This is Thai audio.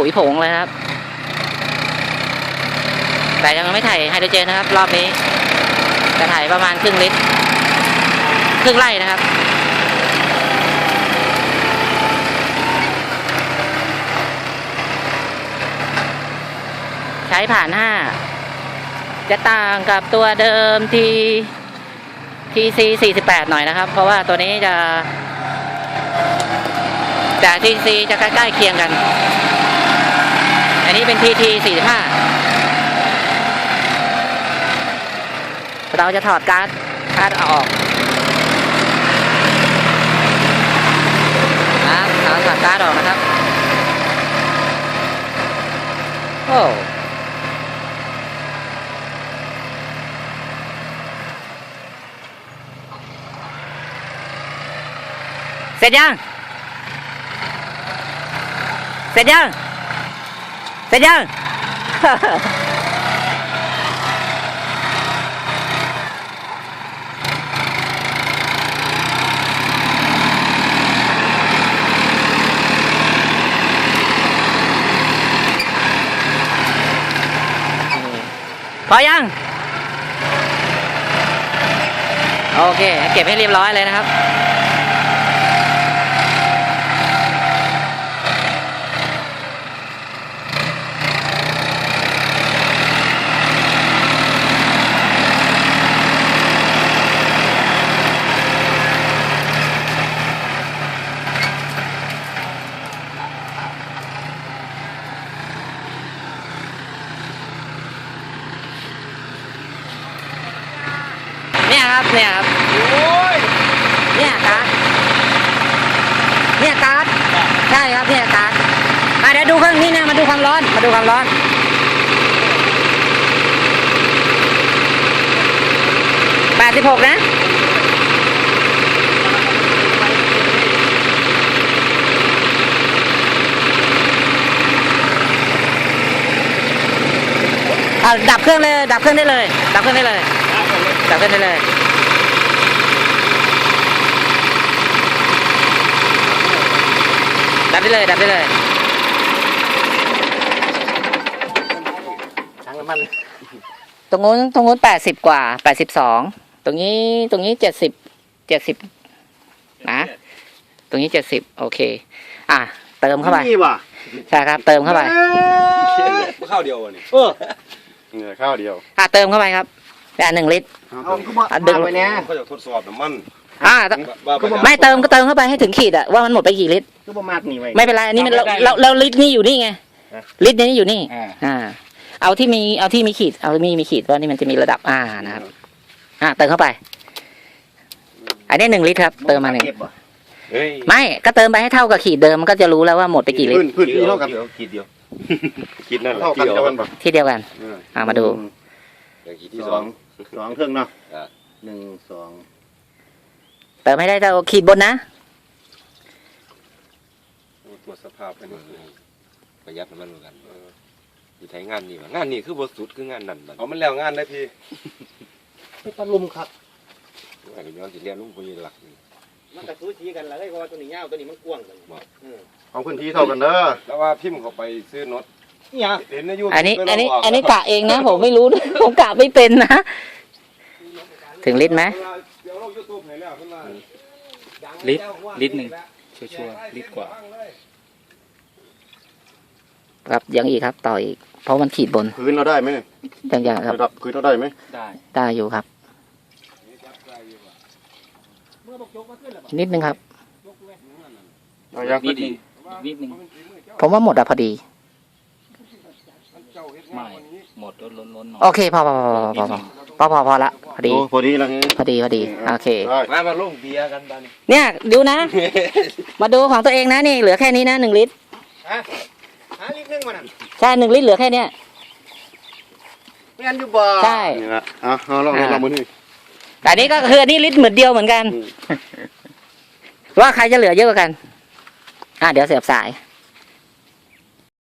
ปุ๋ยผงเลยครับ แต่ยังไม่ถ่ายไฮโดรเจนนะครับ รอบนี้จะถ่ายประมาณครึ่งลิตรครึ่งไร่นะครับใช้ผ่านห้าจะต่างกับตัวเดิมที TC 48หน่อยนะครับ เพราะว่าตัวนี้จะแต่ TC จะใกล้ๆเคียงกัน อันนี้เป็น TT 45 เราจะถอดการ์ดการ์ดอออกนะเราถอดการ์ดออกนะครับ โอ้เสร็จยัง เสร็จยัง เสร็จยัง พอยัง โอเค เก็บให้เรียบร้อยเลยนะครับ นี่ยครับ เนี่ยครับเนี่ยการ์ดเนี่ยการ์ดใช่ครับเนี่ยการ์ดอะเดี๋ยวดูเครื่องนี้นะมาดูความร้อน มาดูความร้อนแปดสิบหกนะอะดับเครื่องเลย ดับเครื่องได้เลย ดับเครื่องได้เลย ดับเครื่องได้เลย ดับได้เลยดับได้เลยทั้งน้ำมันตรงนู้นตรงนู้นแปดสิบกว่าแปดสิบสองตรงนี้ตรงนี้เจ็ดสิบเจ็ดสิบนะตรงนี้เจ็ดสิบโอเค อะ เติมเข้าไปนี่ว่ะใช่ครับ เติมเข้าไปข้าวเดียวอะนี่เออเงยข้าวเดียวอะเติมเข้าไปครับแต่หนึ่งลิตรเอาขึ้นมาอะดึงมาไว้เนี่ยเขาจะทดสอบน้ำมัน อ่าต้องว่าไม่เติมก็เติมเข้าไปให้ถึงขีดอะว่ามันหมดไปกี่ลิตรคือประมาณนี้ไว้ไม่เป็นไรอันนี้มันเราเราเราลิตรนี่อยู่นี่ไงลิตรนี้อยู่นี่อ่า เอาที่มีเอาที่มีขีด เอาที่มีมีขีดว่านี่มันจะมีระดับอ่านะครับอ่าเติมเข้าไป อันนี้หนึ่งลิตรครับ เติมมาหนึ่งเก็บบ่เฮ้ยไม่ก็เติมไปให้เท่ากับขีดเดิมมันก็จะรู้แล้วว่าหมดไปกี่ลิตรพื้นพื้นที่เท่ากันขีดเดียวขีดนั่นแหละเท่ากันเดียวจะมันบ่ที่เดียวกันเอออ่ามาดูอย่างขีดที่สสอองงสองเครื่องเนาะอะหนึ่งสอง เติมให้ได้เท่าขีดบนนะตรวจสภาพไปหมดเลยประหยัดน้ำมันเหมือนกันเอออยู่ไทยงานนี่ว่ะงานนี่คือบสุดคืองานนั่นบัดเอามันแล้วงานได้พี่ไปตะลุมครับว่าก็ย้อนสิเรียนลุงปุยหลักนี่มันกระซู้ชีกันแล้วเพราะว่าตัวนี้ยาวตัวนี้มันกว้างกันเอาพื้นที่เท่ากันเด้อแล้วว่าพิมพ์เข้าไปซื้อน็อตเนี่ยเห็นในยูทูบอันนี้ อันนี้ อันนี้กะเองนะ ผมไม่รู้นะผมกะไม่เป็นนะ ถึงลิตรไหมเดี๋ยวเรา YouTube ให้แล้วเพิ่นว่าลิตรลิตรหนึ่งชัวร์ๆลิตรกว่า ครับยังอีกครับ ต่ออีก เพราะมันขีดบน พื้นเราได้ไหมเนี่ยยังยังครับระดับพื้นเราได้ไหมได้ได้อยู่ครับ นิดนึงครับ เอายังนิดหนึ่งนิดหนึ่งผมว่าหมดอะพอดี ไม่หมดล้นล้นๆหน่อยโอเคพอพอพอพอพอพอพอพอละพอดีโอ้พอดีแล้วไงพอดีพอดีโอเคได้มามาลงเบียร์กันบ้านเนี่ยดูนะ มาดูของตัวเองนะนี่เหลือแค่นี้นะหนึ่งลิตรหาลิตรหนึงมานั่นใช่หนึ่งลิตรเหลือแค่เนี้ยแม่นอยู่บ่ใช่นี่ละเอาเอาลองลองลองมือนี่แต่อันนี้ก็คืออันนี้ลิตรเหมือนเดียวเหมือนกันอืมว่าใครจะเหลือเยอะกว่ากัน อะเดี๋ยวเสียบสาย